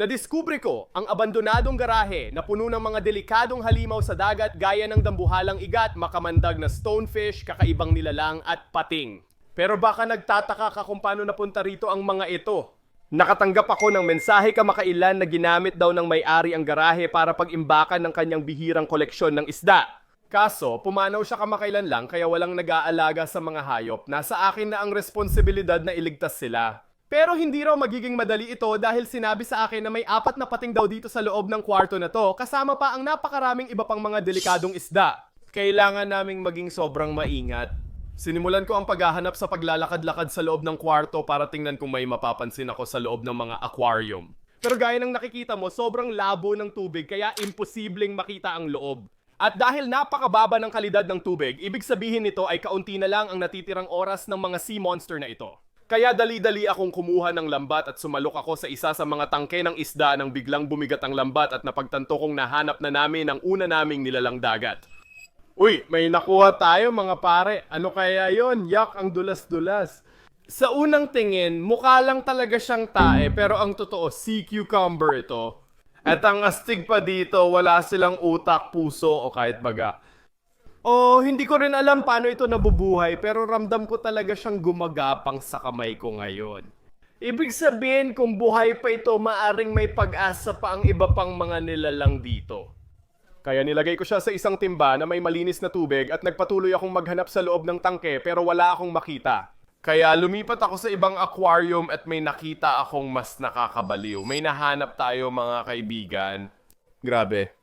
Nadiskubre ko ang abandonadong garahe na puno ng mga delikadong halimaw sa dagat gaya ng dambuhalang igat, makamandag na stonefish, kakaibang nilalang at pating. Pero baka nagtataka ka kung paano napunta rito ang mga ito. Nakatanggap ako ng mensahe kamakailan na ginamit daw ng may-ari ang garahe para pag-imbakan ng kanyang bihirang koleksyon ng isda. Kaso, pumanaw siya kamakailan lang kaya walang nag-aalaga sa mga hayop. Nasa akin na ang responsibilidad na iligtas sila. Pero hindi raw magiging madali ito dahil sinabi sa akin na may apat na pating daw dito sa loob ng kwarto na to kasama pa ang napakaraming iba pang mga delikadong isda. Kailangan naming maging sobrang maingat. Sinimulan ko ang paghahanap sa paglalakad-lakad sa loob ng kwarto para tingnan kung may mapapansin ako sa loob ng mga aquarium. Pero gaya ng nakikita mo, sobrang labo ng tubig kaya imposibleng makita ang loob. At dahil napakababa ng kalidad ng tubig, ibig sabihin nito ay kaunti na lang ang natitirang oras ng mga sea monster na ito. Kaya dali-dali akong kumuha ng lambat at sumalok ako sa isa sa mga tangke ng isda nang biglang bumigat ang lambat at napagtanto kong nahanap na namin ang una naming nilalang dagat. Uy, may nakuha tayo mga pare. Ano kaya yon? Yak, ang dulas-dulas. Sa unang tingin, mukha lang talaga siyang tae pero ang totoo, sea cucumber ito. At ang astig pa dito, wala silang utak, puso o kahit baga. Oh, hindi ko rin alam paano ito nabubuhay pero ramdam ko talaga siyang gumagapang sa kamay ko ngayon. Ibig sabihin kung buhay pa ito, maaring may pag-asa pa ang iba pang mga nilalang dito. Kaya nilagay ko siya sa isang timba na may malinis na tubig at nagpatuloy akong maghanap sa loob ng tangke pero wala akong makita. Kaya lumipat ako sa ibang aquarium at may nakita akong mas nakakabaliw. May nahanap tayo mga kaibigan. Grabe.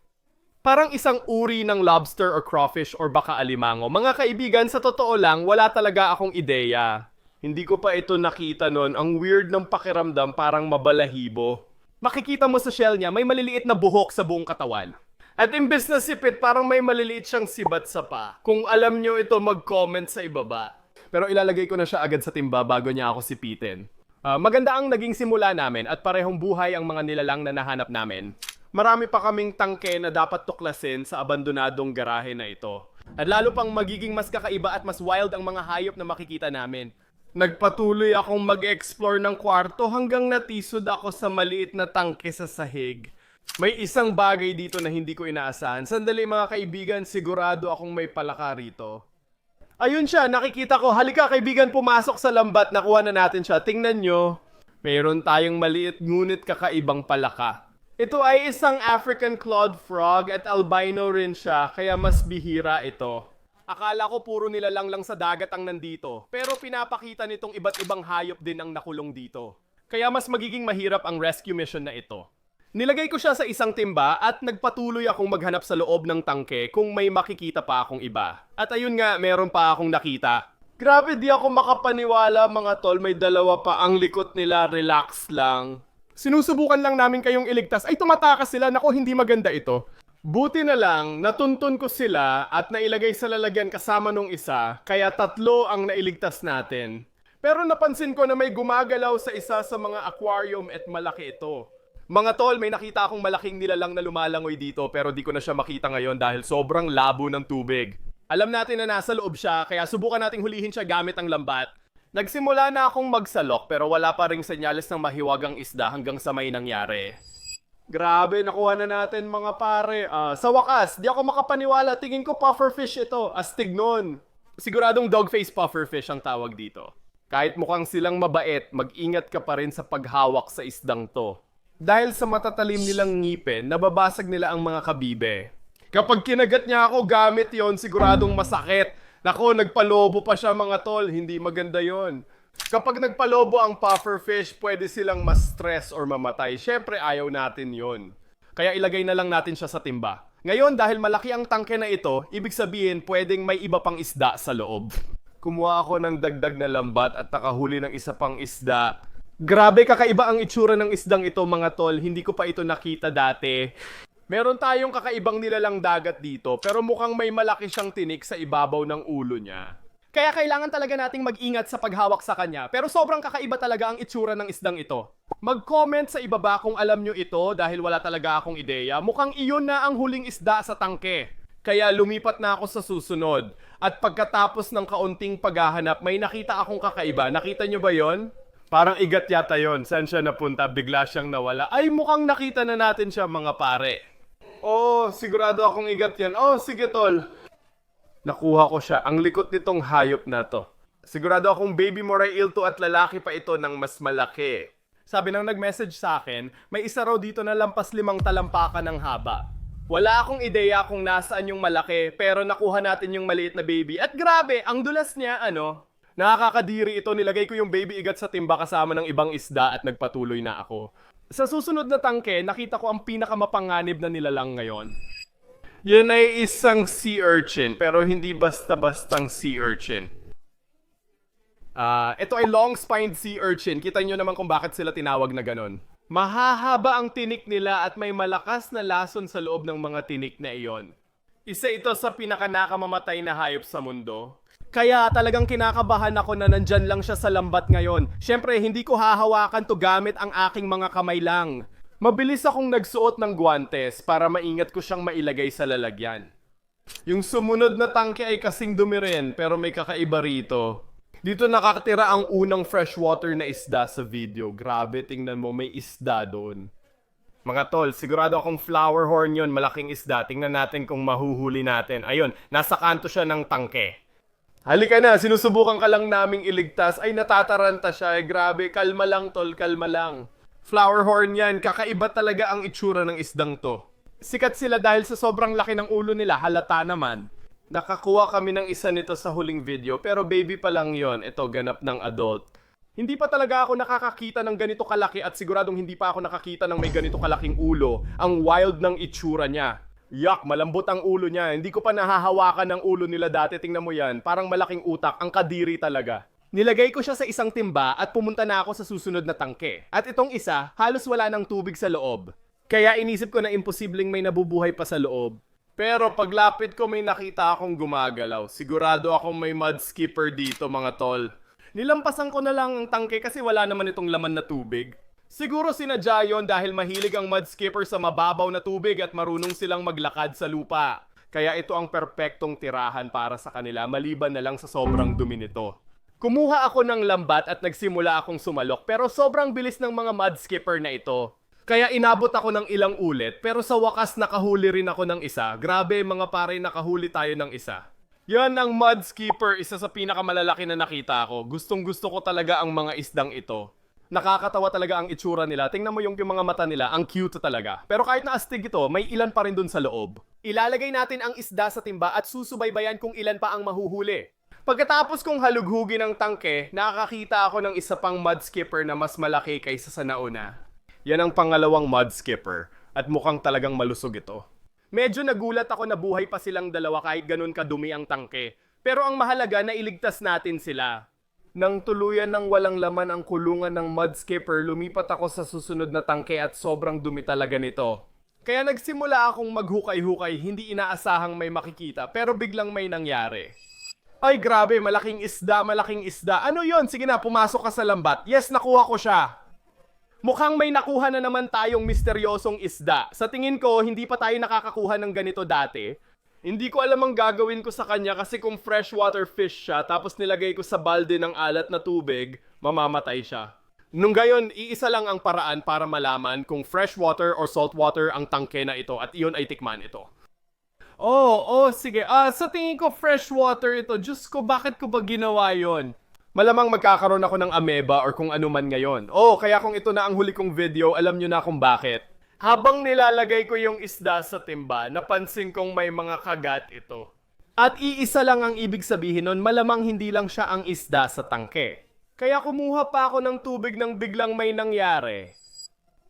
Parang isang uri ng lobster or crawfish or baka alimango. Mga kaibigan, sa totoo lang, wala talaga akong ideya. Hindi ko pa ito nakita noon. Ang weird ng pakiramdam, parang mabalahibo. Makikita mo sa shell niya, may maliliit na buhok sa buong katawan. At imbes na sipit, parang may maliliit siyang sibat sa pa. Kung alam nyo ito, mag-comment sa ibaba. Pero ilalagay ko na siya agad sa timba bago niya ako sipitin. Ah, maganda ang naging simula namin at parehong buhay ang mga nilalang na nahanap namin. Marami pa kaming tangke na dapat tuklasin sa abandonadong garahe na ito. At lalo pang magiging mas kakaiba at mas wild ang mga hayop na makikita namin. Nagpatuloy akong mag-explore ng kwarto hanggang natisod ako sa maliit na tangke sa sahig. May isang bagay dito na hindi ko inaasahan. Sandali mga kaibigan, sigurado akong may palaka rito. Ayun siya, nakikita ko. Halika kaibigan, pumasok sa lambat. Nakuha na natin siya. Tingnan nyo. Mayroon tayong maliit ngunit kakaibang palaka. Ito ay isang African clawed frog at albino rin siya, kaya mas bihira ito. Akala ko puro nilalang lang sa dagat ang nandito, pero pinapakita nitong iba't ibang hayop din ang nakulong dito. Kaya mas magiging mahirap ang rescue mission na ito. Nilagay ko siya sa isang timba at nagpatuloy akong maghanap sa loob ng tangke kung may makikita pa akong iba. At ayun nga, meron pa akong nakita. Grabe di ako makapaniwala mga tol, may dalawa pa ang likot nila, relax lang. Sinusubukan lang namin kayong iligtas. Ay, tumatakas sila. Nako, hindi maganda ito. Buti na lang, natuntun ko sila at nailagay sa lalagyan kasama nung isa, kaya tatlo ang nailigtas natin. Pero napansin ko na may gumagalaw sa isa sa mga aquarium at malaki ito. Mga tol, may nakita akong malaking nilalang na lumalangoy dito pero di ko na siya makita ngayon dahil sobrang labo ng tubig. Alam natin na nasa loob siya kaya subukan nating hulihin siya gamit ang lambat. Nagsimula na akong magsalok pero wala pa ring senyales ng mahiwagang isda hanggang sa may nangyari. Grabe, nakuha na natin mga pare. Ah, sa wakas, di ako makapaniwala. Tingin ko pufferfish ito. Astig nun. Siguradong dogface pufferfish ang tawag dito. Kahit mukhang silang mabait, mag-ingat ka pa rin sa paghawak sa isdang to. Dahil sa matatalim nilang ngipin, nababasag nila ang mga kabibe. Kapag kinagat niya ako gamit yon siguradong masakit. Nako, nagpalobo pa siya mga tol. Hindi maganda yon. Kapag nagpalobo ang pufferfish, pwede silang ma-stress or mamatay. Siyempre, ayaw natin yon. Kaya ilagay na lang natin siya sa timba. Ngayon, dahil malaki ang tangke na ito, ibig sabihin pwedeng may iba pang isda sa loob. Kumuha ako ng dagdag na lambat at nakahuli ng isa pang isda. Grabe kakaiba ang itsura ng isdang ito mga tol. Hindi ko pa ito nakita dati. Meron tayong kakaibang nilalang dagat dito pero mukhang may malaki siyang tinik sa ibabaw ng ulo niya. Kaya kailangan talaga nating mag-ingat sa paghawak sa kanya pero sobrang kakaiba talaga ang itsura ng isdang ito. Mag-comment sa ibaba kung alam nyo ito dahil wala talaga akong ideya. Mukhang iyon na ang huling isda sa tangke. Kaya lumipat na ako sa susunod. At pagkatapos ng kaunting paghahanap, may nakita akong kakaiba. Nakita nyo ba yon? Parang igat yata yon. Saan siya napunta? Bigla siyang nawala. Ay, mukhang nakita na natin siya mga pare. Oh, sigurado akong igat yan. Oh, sige tol. Nakuha ko siya. Ang likot nitong hayop na to. Sigurado akong baby Morail to at lalaki pa ito ng mas malaki. Sabi nang nag-message sa akin, may isa raw dito na lampas limang talampakan ng haba. Wala akong ideya kung nasaan yung malaki, pero nakuha natin yung maliit na baby. At grabe, ang dulas niya, ano, nakakadiri ito. Nilagay ko yung baby igat sa timba kasama ng ibang isda at nagpatuloy na ako. Sa susunod na tangke, nakita ko ang pinakamapanganib na nilalang ngayon. Yun ay isang sea urchin, pero hindi basta-bastang sea urchin. Ah, ito ay long-spined sea urchin. Kita nyo naman kung bakit sila tinawag na ganon. Mahahaba ang tinik nila at may malakas na lason sa loob ng mga tinik na iyon. Isa ito sa pinakanakamamatay na hayop sa mundo. Kaya talagang kinakabahan ako na nandyan lang siya sa lambat ngayon. Siyempre, hindi ko hahawakan to gamit ang aking mga kamay lang. Mabilis akong nagsuot ng guantes para maingat ko siyang mailagay sa lalagyan. Yung sumunod na tangke ay kasing dumi rin pero may kakaiba rito. Dito nakatira ang unang freshwater na isda sa video. Grabe, tingnan mo, may isda doon. Mga tol, sigurado akong flower horn yon, malaking isda. Tingnan natin kung mahuhuli natin. Ayun, nasa kanto siya ng tangke. Halika na, sinusubukan ka lang naming iligtas. Ay, natataranta siya. Eh, grabe, kalma lang tol, kalma lang. Flower horn yan, kakaiba talaga ang itsura ng isdang to. Sikat sila dahil sa sobrang laki ng ulo nila, halata naman. Nakakuha kami ng isa nito sa huling video, pero baby pa lang yon. Ito, ganap ng adult. Hindi pa talaga ako nakakakita ng ganito kalaki at siguradong hindi pa ako nakakita ng may ganito kalaking ulo. Ang wild ng itsura niya. Yak, malambot ang ulo niya. Hindi ko pa nahahawakan ng ulo nila dati. Tingnan mo yan. Parang malaking utak. Ang kadiri talaga. Nilagay ko siya sa isang timba at pumunta na ako sa susunod na tangke. At itong isa, halos wala ng tubig sa loob. Kaya inisip ko na imposibleng may nabubuhay pa sa loob. Pero paglapit ko may nakita akong gumagalaw. Sigurado akong may mud skipper dito mga tol. Nilampasan ko na lang ang tangke kasi wala naman itong laman na tubig. Siguro sinadya yon dahil mahilig ang mud skipper sa mababaw na tubig at marunong silang maglakad sa lupa. Kaya ito ang perpektong tirahan para sa kanila maliban na lang sa sobrang dumi nito. Kumuha ako ng lambat at nagsimula akong sumalok pero sobrang bilis ng mga mud skipper na ito. Kaya inabot ako ng ilang ulit pero sa wakas nakahuli rin ako ng isa. Grabe mga pare nakahuli tayo ng isa. Yan ang mud skipper, isa sa pinakamalalaki na nakita ko. Gustong gusto ko talaga ang mga isdang ito. Nakakatawa talaga ang itsura nila. Tingnan mo yung, yung mga mata nila, ang cute talaga. Pero kahit na astig ito, may ilan pa rin dun sa loob. Ilalagay natin ang isda sa timba at susubaybayan kung ilan pa ang mahuhuli. Pagkatapos kong halughugin ng tangke, nakakita ako ng isa pang mud skipper na mas malaki kaysa sa nauna. Yan ang pangalawang mud skipper at mukhang talagang malusog ito. Medyo nagulat ako na buhay pa silang dalawa kahit ganun kadumi ang tangke. Pero ang mahalaga na iligtas natin sila. Nang tuluyan ng walang laman ang kulungan ng mud skipper, lumipat ako sa susunod na tangke at sobrang dumi talaga nito. Kaya nagsimula akong maghukay-hukay, hindi inaasahang may makikita, pero biglang may nangyari. Ay grabe, malaking isda, malaking isda. Ano yon? Sige na, pumasok ka sa lambat. Yes, nakuha ko siya. Mukhang may nakuha na naman tayong misteryosong isda. Sa tingin ko, hindi pa tayo nakakakuha ng ganito dati. Hindi ko alam ang gagawin ko sa kanya kasi kung freshwater fish siya tapos nilagay ko sa balde ng alat na tubig, mamamatay siya. Nung gayon, iisa lang ang paraan para malaman kung freshwater or saltwater ang tangke na ito at iyon ay tikman ito. Oh, oh, sige. Ah, sa tingin ko freshwater ito. Diyos ko, bakit ko ba ginawa yon? Malamang magkakaroon ako ng ameba or kung ano man ngayon. Oh, kaya kung ito na ang huli kong video, alam nyo na kung bakit. Habang nilalagay ko yung isda sa timba, napansin kong may mga kagat ito. At iisa lang ang ibig sabihin nun, malamang hindi lang siya ang isda sa tangke. Kaya kumuha pa ako ng tubig nang biglang may nangyari.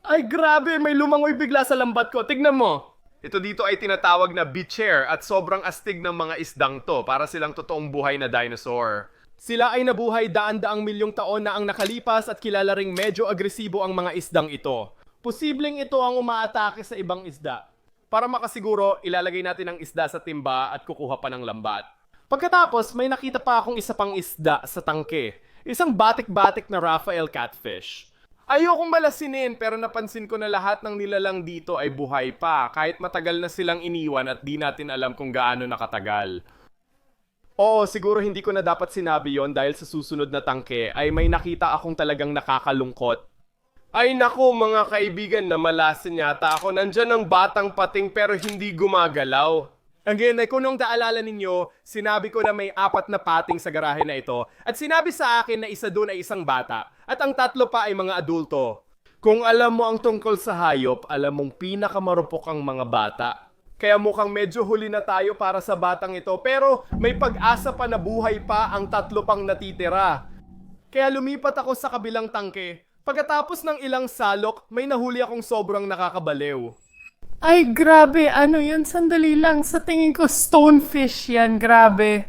Ay grabe, may lumangoy bigla sa lambat ko. Tignan mo. Ito dito ay tinatawag na beacher at sobrang astig ng mga isdang to para silang totoong buhay na dinosaur. Sila ay nabuhay daan-daang milyong taon na ang nakalipas at kilala ring medyo agresibo ang mga isdang ito. Posibleng ito ang umaatake sa ibang isda. Para makasiguro, ilalagay natin ang isda sa timba at kukuha pa ng lambat. Pagkatapos, may nakita pa akong isa pang isda sa tangke. Isang batik-batik na Raphael catfish. Ayokong malasinin pero napansin ko na lahat ng nilalang dito ay buhay pa kahit matagal na silang iniwan at di natin alam kung gaano nakatagal. Oo, siguro hindi ko na dapat sinabi yon dahil sa susunod na tangke ay may nakita akong talagang nakakalungkot. Ay nako mga kaibigan na malasin yata ako. Nandyan ang batang pating pero hindi gumagalaw. Again, ay kung nung naalala ninyo, sinabi ko na may apat na pating sa garahe na ito. At sinabi sa akin na isa doon ay isang bata. At ang tatlo pa ay mga adulto. Kung alam mo ang tungkol sa hayop, alam mong pinakamarupok ang mga bata. Kaya mukhang medyo huli na tayo para sa batang ito. Pero may pag-asa pa na buhay pa ang tatlo pang natitira. Kaya lumipat ako sa kabilang tangke. Pagkatapos ng ilang salok, may nahuli akong sobrang nakakabaliw. Ay, grabe. Ano yun? Sandali lang. Sa tingin ko, stonefish yan. Grabe.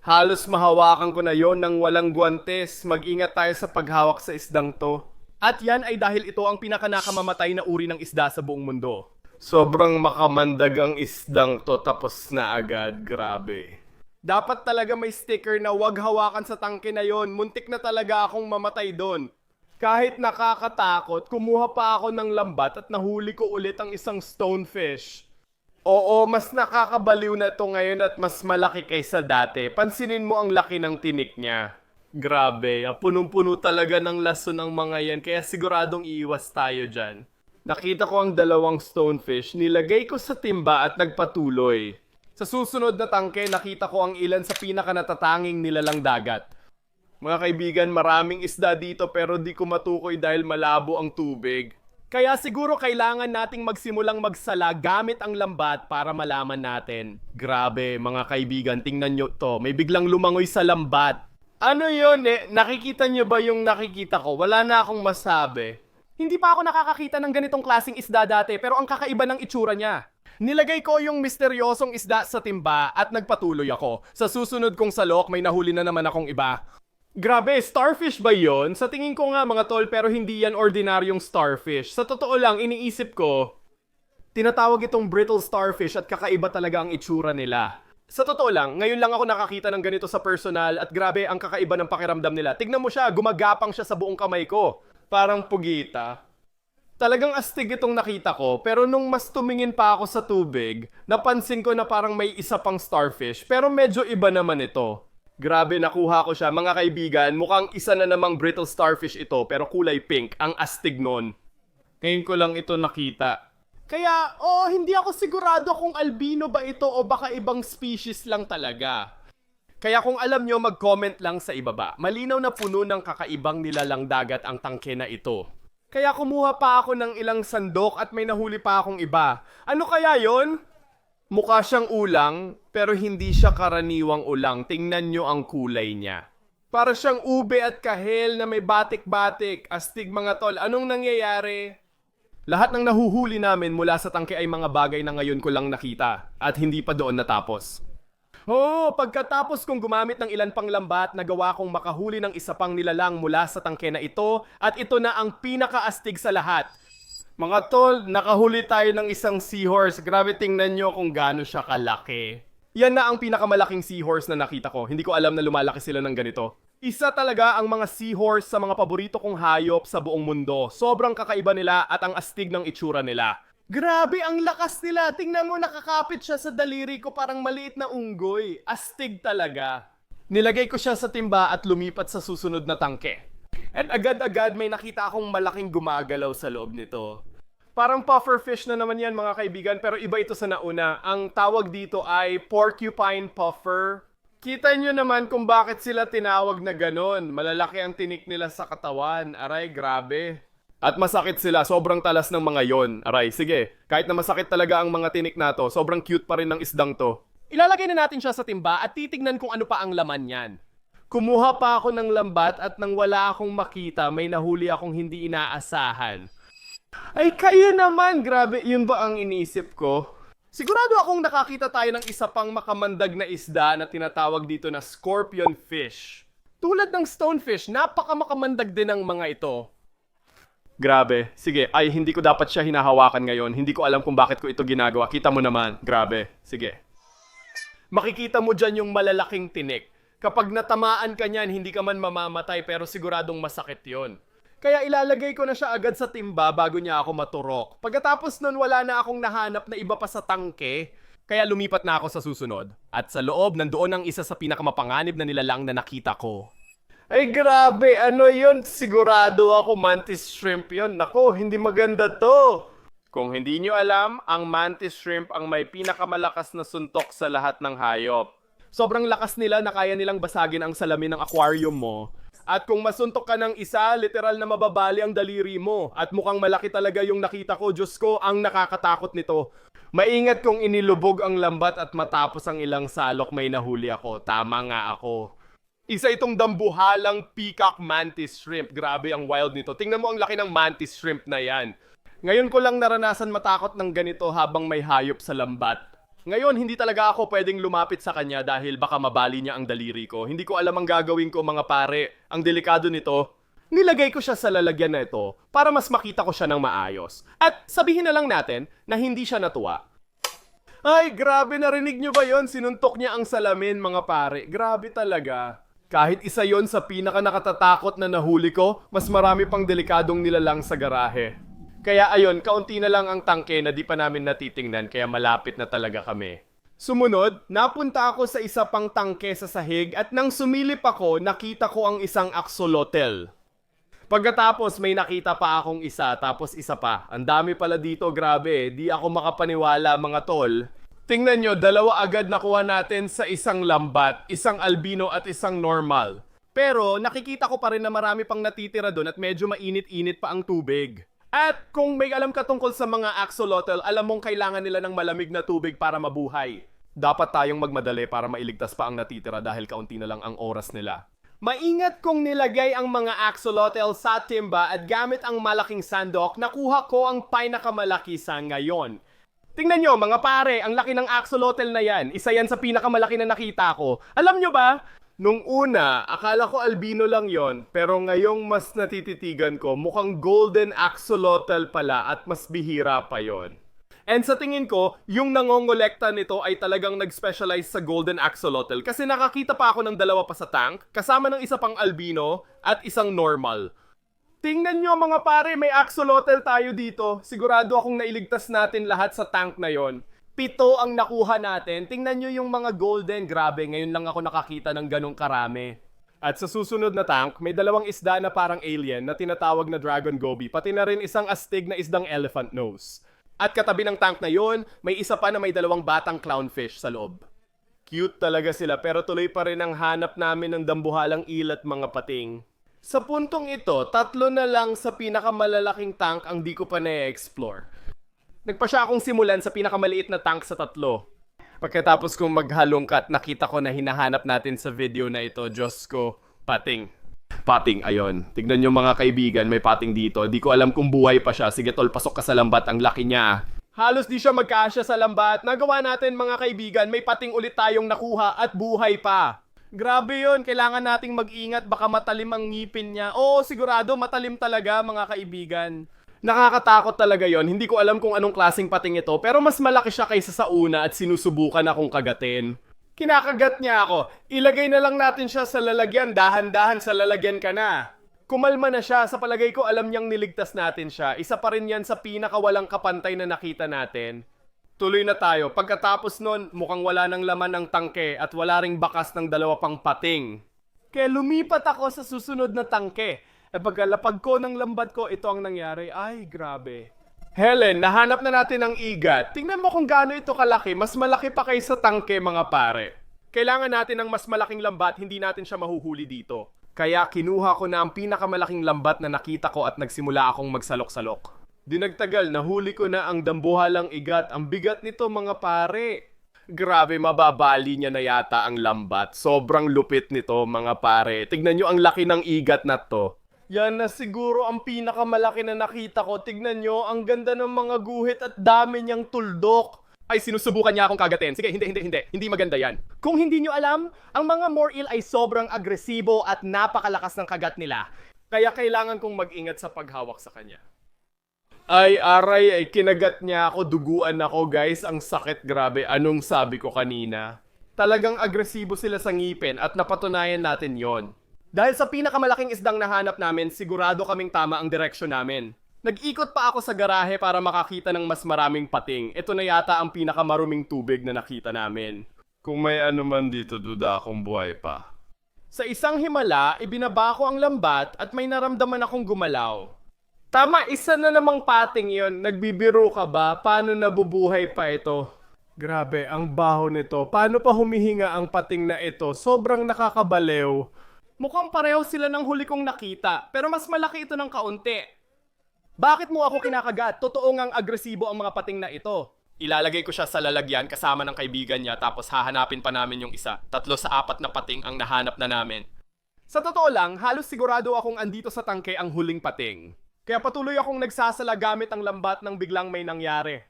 Halos mahawakan ko na yon ng walang guwantes. Mag-ingat tayo sa paghawak sa isdang to. At yan ay dahil ito ang pinakanakamamatay na uri ng isda sa buong mundo. Sobrang makamandag ang isdang to tapos na agad. Grabe. Dapat talaga may sticker na wag hawakan sa tangke na yon. Muntik na talaga akong mamatay doon. Kahit nakakatakot, kumuha pa ako ng lambat at nahuli ko ulit ang isang stonefish. Oo, mas nakakabaliw na to ngayon at mas malaki kaysa dati. Pansinin mo ang laki ng tinik niya. Grabe, ah, punong-puno talaga ng laso ng mga yan, kaya siguradong iiwas tayo dyan. Nakita ko ang dalawang stonefish, nilagay ko sa timba at nagpatuloy. Sa susunod na tangke, nakita ko ang ilan sa pinakanatatanging nilalang dagat. Mga kaibigan, maraming isda dito pero di ko matukoy dahil malabo ang tubig. Kaya siguro kailangan nating magsimulang magsala gamit ang lambat para malaman natin. Grabe, mga kaibigan, tingnan nyo to. May biglang lumangoy sa lambat. Ano yon eh? Nakikita nyo ba yung nakikita ko? Wala na akong masabi. Hindi pa ako nakakakita ng ganitong klasing isda dati pero ang kakaiba ng itsura niya. Nilagay ko yung misteryosong isda sa timba at nagpatuloy ako. Sa susunod kong salok, may nahuli na naman akong iba. Grabe, starfish ba yon? Sa tingin ko nga mga tol, pero hindi yan ordinaryong starfish. Sa totoo lang, iniisip ko, tinatawag itong brittle starfish at kakaiba talaga ang itsura nila. Sa totoo lang, ngayon lang ako nakakita ng ganito sa personal at grabe ang kakaiba ng pakiramdam nila. Tignan mo siya, gumagapang siya sa buong kamay ko. Parang pugita. Talagang astig itong nakita ko, pero nung mas tumingin pa ako sa tubig, napansin ko na parang may isa pang starfish, pero medyo iba naman ito. Grabe, nakuha ko siya. Mga kaibigan, mukhang isa na namang brittle starfish ito, pero kulay pink. Ang astig nun. Ngayon ko lang ito nakita. Kaya, oh, hindi ako sigurado kung albino ba ito o baka ibang species lang talaga. Kaya kung alam nyo, mag-comment lang sa ibaba. Malinaw na puno ng kakaibang nilalang dagat ang tangke na ito. Kaya kumuha pa ako ng ilang sandok at may nahuli pa akong iba. Ano kaya yon? Mukha siyang ulang, pero hindi siya karaniwang ulang. Tingnan nyo ang kulay niya. Para siyang ube at kahel na may batik-batik. Astig mga tol, anong nangyayari? Lahat ng nahuhuli namin mula sa tangke ay mga bagay na ngayon ko lang nakita at hindi pa doon natapos. Oh, pagkatapos kong gumamit ng ilan pang lambat, nagawa kong makahuli ng isa pang nilalang mula sa tangke na ito at ito na ang pinakaastig sa lahat. Mga tol, nakahuli tayo ng isang seahorse. Grabe tingnan nyo kung gaano siya kalaki. Yan na ang pinakamalaking seahorse na nakita ko. Hindi ko alam na lumalaki sila ng ganito. Isa talaga ang mga seahorse sa mga paborito kong hayop sa buong mundo. Sobrang kakaiba nila at ang astig ng itsura nila. Grabe ang lakas nila. Tingnan mo nakakapit siya sa daliri ko parang maliit na unggoy. Astig talaga. Nilagay ko siya sa timba at lumipat sa susunod na tangke. At agad-agad may nakita akong malaking gumagalaw sa loob nito. Parang pufferfish na naman yan mga kaibigan pero iba ito sa nauna. Ang tawag dito ay porcupine puffer. Kita nyo naman kung bakit sila tinawag na ganon. Malalaki ang tinik nila sa katawan. Aray, grabe. At masakit sila, sobrang talas ng mga yon. Aray, sige. Kahit na masakit talaga ang mga tinik na to, sobrang cute pa rin ng isdang to. Ilalagay na natin siya sa timba at titignan kung ano pa ang laman niyan. Kumuha pa ako ng lambat at nang wala akong makita, may nahuli akong hindi inaasahan. Ay, kayo naman! Grabe, yun ba ang iniisip ko? Sigurado akong nakakita tayo ng isa pang makamandag na isda na tinatawag dito na scorpion fish. Tulad ng stonefish, napakamakamandag din ang mga ito. Grabe. Sige, ay hindi ko dapat siya hinahawakan ngayon. Hindi ko alam kung bakit ko ito ginagawa. Kita mo naman. Grabe. Sige. Makikita mo dyan yung malalaking tinik. Kapag natamaan ka niyan, hindi ka man mamamatay pero siguradong masakit yon. Kaya ilalagay ko na siya agad sa timba bago niya ako maturok. Pagkatapos nun, wala na akong nahanap na iba pa sa tangke. Kaya lumipat na ako sa susunod. At sa loob, nandoon ang isa sa pinakamapanganib na nilalang na nakita ko. Ay grabe, ano yun? Sigurado ako mantis shrimp yun. Nako, hindi maganda to. Kung hindi nyo alam, ang mantis shrimp ang may pinakamalakas na suntok sa lahat ng hayop. Sobrang lakas nila na kaya nilang basagin ang salamin ng aquarium mo. At kung masuntok ka ng isa, literal na mababali ang daliri mo. At mukhang malaki talaga yung nakita ko. Diyos ko, ang nakakatakot nito. Maingat kung inilubog ang lambat at matapos ang ilang salok may nahuli ako. Tama nga ako. Isa itong dambuhalang peacock mantis shrimp. Grabe ang wild nito. Tingnan mo ang laki ng mantis shrimp na yan. Ngayon ko lang naranasan matakot ng ganito habang may hayop sa lambat. Ngayon, hindi talaga ako pwedeng lumapit sa kanya dahil baka mabali niya ang daliri ko. Hindi ko alam ang gagawin ko mga pare. Ang delikado nito, nilagay ko siya sa lalagyan na ito para mas makita ko siya ng maayos. At sabihin na lang natin na hindi siya natuwa. Ay, grabe narinig nyo ba yon? Sinuntok niya ang salamin, mga pare. Grabe talaga. Kahit isa yon sa pinaka nakatatakot na nahuli ko, mas marami pang delikadong nilalang sa garahe. Kaya ayon, kaunti na lang ang tangke na di pa namin natitingnan kaya malapit na talaga kami. Sumunod, napunta ako sa isa pang tangke sa sahig at nang sumilip ako, nakita ko ang isang axolotl. Pagkatapos may nakita pa akong isa tapos isa pa. Ang dami pala dito, grabe. Di ako makapaniwala mga tol. Tingnan nyo, dalawa agad nakuha natin sa isang lambat, isang albino at isang normal. Pero nakikita ko pa rin na marami pang natitira doon at medyo mainit-init pa ang tubig. At kung may alam ka tungkol sa mga axolotl, alam mong kailangan nila ng malamig na tubig para mabuhay. Dapat tayong magmadali para mailigtas pa ang natitira dahil kaunti na lang ang oras nila. Maingat kong nilagay ang mga axolotl sa timba at gamit ang malaking sandok, nakuha ko ang pinakamalaki sa ngayon. Tingnan nyo mga pare, ang laki ng axolotl na yan. Isa yan sa pinakamalaki na nakita ko. Alam nyo ba? Nung una, akala ko albino lang yon, pero ngayong mas natititigan ko, mukhang golden axolotl pala at mas bihira pa yon. And sa tingin ko, yung nangongolekta nito ay talagang nag-specialize sa golden axolotl kasi nakakita pa ako ng dalawa pa sa tank, kasama ng isa pang albino at isang normal. Tingnan nyo mga pare, may axolotl tayo dito. Sigurado akong nailigtas natin lahat sa tank na yon. Pito ang nakuha natin. Tingnan nyo yung mga golden. Grabe, ngayon lang ako nakakita ng ganong karami. At sa susunod na tank, may dalawang isda na parang alien na tinatawag na Dragon Goby, pati na rin isang astig na isdang elephant nose. At katabi ng tank na yon, may isa pa na may dalawang batang clownfish sa loob. Cute talaga sila pero tuloy pa rin ang hanap namin ng dambuhalang ilat mga pating. Sa puntong ito, tatlo na lang sa pinakamalalaking tank ang di ko pa na-explore. Nagpa siya akong simulan sa pinakamaliit na tank sa tatlo. Pagkatapos kong maghalongkat, nakita ko na hinahanap natin sa video na ito, Diyos ko, pating. Pating, ayon. Tignan nyo mga kaibigan, may pating dito. Di ko alam kung buhay pa siya. Sige tol, pasok ka sa lambat. Ang laki niya. Halos di siya magkasya sa lambat. Nagawa natin mga kaibigan, may pating ulit tayong nakuha at buhay pa. Grabe yon, kailangan nating mag-ingat baka matalim ang ngipin niya. Oo, sigurado matalim talaga mga kaibigan. Nakakatakot talaga yon. Hindi ko alam kung anong klaseng pating ito, pero mas malaki siya kaysa sa una at sinusubukan akong kagatin. Kinakagat niya ako. Ilagay na lang natin siya sa lalagyan. Dahan-dahan sa lalagyan ka na. Kumalma na siya. Sa palagay ko, alam niyang niligtas natin siya. Isa pa rin yan sa pinakawalang kapantay na nakita natin. Tuloy na tayo. Pagkatapos nun, mukhang wala ng laman ng tangke at wala ring bakas ng dalawa pang pating. Kaya lumipat ako sa susunod na tangke. E pagkalapag ko ng lambat ko, ito ang nangyari. Ay, grabe. Helen, nahanap na natin ang igat. Tingnan mo kung gaano ito kalaki. Mas malaki pa kaysa tangke, mga pare. Kailangan natin ng mas malaking lambat, hindi natin siya mahuhuli dito. Kaya kinuha ko na ang pinakamalaking lambat na nakita ko at nagsimula akong magsalok-salok. Di nagtagal, nahuli ko na ang dambuhalang igat. Ang bigat nito, mga pare. Grabe, mababali niya na yata ang lambat. Sobrang lupit nito, mga pare. Tignan nyo ang laki ng igat na to. Yan na siguro ang pinakamalaki na nakita ko. Tignan nyo, ang ganda ng mga guhit at dami niyang tuldok. Ay, sinusubukan niya akong kagatin. Sige, hindi, hindi, hindi. Hindi maganda yan. Kung hindi nyo alam, ang mga Moril ay sobrang agresibo at napakalakas ng kagat nila. Kaya kailangan kong mag-ingat sa paghawak sa kanya. Ay, aray, ay kinagat niya ako, duguan ako, guys. Ang sakit, grabe. Anong sabi ko kanina? Talagang agresibo sila sa ngipin at napatunayan natin yon. Dahil sa pinakamalaking isdang nahanap namin, sigurado kaming tama ang direksyon namin. Nag-ikot pa ako sa garahe para makakita ng mas maraming pating. Ito na yata ang pinakamaruming tubig na nakita namin. Kung may ano man dito, duda akong buhay pa. Sa isang himala, ibinaba ko ang lambat at may naramdaman akong gumalaw. Tama, isa na namang pating yon. Nagbibiro ka ba? Paano nabubuhay pa ito? Grabe, ang baho nito. Paano pa humihinga ang pating na ito? Sobrang nakakabalew. Mukhang pareho sila ng huli kong nakita, pero mas malaki ito ng kaunti. Bakit mo ako kinakagat? Totoo ngang agresibo ang mga pating na ito. Ilalagay ko siya sa lalagyan kasama ng kaibigan niya tapos hahanapin pa namin yung isa. Tatlo sa apat na pating ang nahanap na namin. Sa totoo lang, halos sigurado akong andito sa tangke ang huling pating. Kaya patuloy akong nagsasala gamit ang lambat nang biglang may nangyari.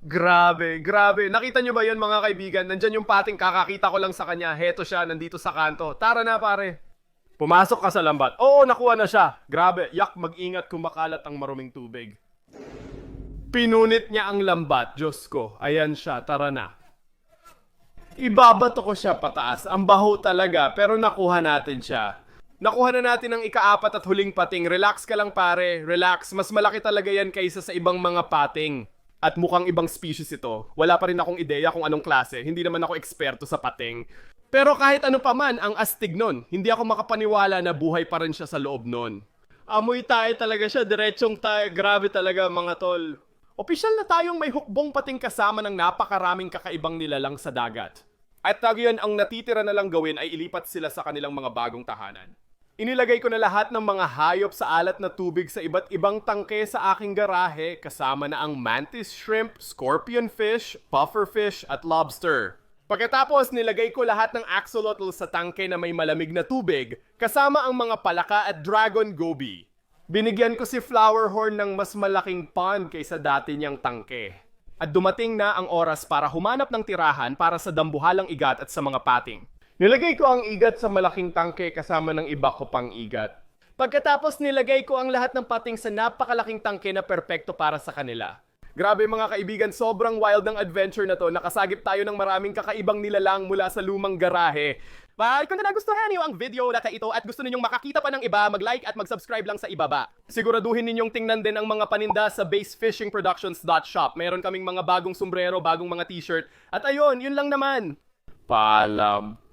Grabe, grabe. Nakita nyo ba yun mga kaibigan? Nandyan yung pating kakakita ko lang sa kanya. Heto siya, nandito sa kanto. Tara na pare. Pumasok ka sa lambat. Oo, nakuha na siya. Grabe, yak mag-ingat kung makalat ang maruming tubig. Pinunit niya ang lambat, Diyos ko. Ayan siya, tara na. Ibabato ko siya pataas. Ang baho talaga, pero nakuha natin siya. Nakuha na natin ang ikaapat at huling pating. Relax ka lang pare, relax. Mas malaki talaga yan kaysa sa ibang mga pating. At mukhang ibang species ito. Wala pa rin akong ideya kung anong klase. Hindi naman ako eksperto sa pating. Pero kahit ano pa man ang astig nun, hindi ako makapaniwala na buhay pa rin siya sa loob nun. Amoy tayo talaga siya, diretsong tayo. Grabe talaga mga tol. Opisyal na tayong may hukbong pating kasama ng napakaraming kakaibang nilalang sa dagat. At yun, ang natitira na lang gawin ay ilipat sila sa kanilang mga bagong tahanan. Inilagay ko na lahat ng mga hayop sa alat na tubig sa iba't ibang tangke sa aking garahe kasama na ang mantis shrimp, scorpion fish, puffer fish at lobster. Pagkatapos nilagay ko lahat ng axolotl sa tangke na may malamig na tubig kasama ang mga palaka at dragon goby. Binigyan ko si Flower Horn ng mas malaking pond kaysa dati niyang tangke. At dumating na ang oras para humanap ng tirahan para sa dambuhalang igat at sa mga pating. Nilagay ko ang igat sa malaking tangke kasama ng iba ko pang igat. Pagkatapos nilagay ko ang lahat ng pating sa napakalaking tangke na perpekto para sa kanila. Grabe mga kaibigan, sobrang wild ng adventure na to. Nakasagip tayo ng maraming kakaibang nilalang mula sa lumang garahe. But kung nagustuhan niyo ang video na ito at gusto ninyong makakita pa ng iba, mag-like at mag-subscribe lang sa ibaba. Siguraduhin ninyong tingnan din ang mga paninda sa basefishingproductions.shop. Meron kaming mga bagong sombrero, bagong mga t-shirt. At ayun, yun lang naman. Paalam.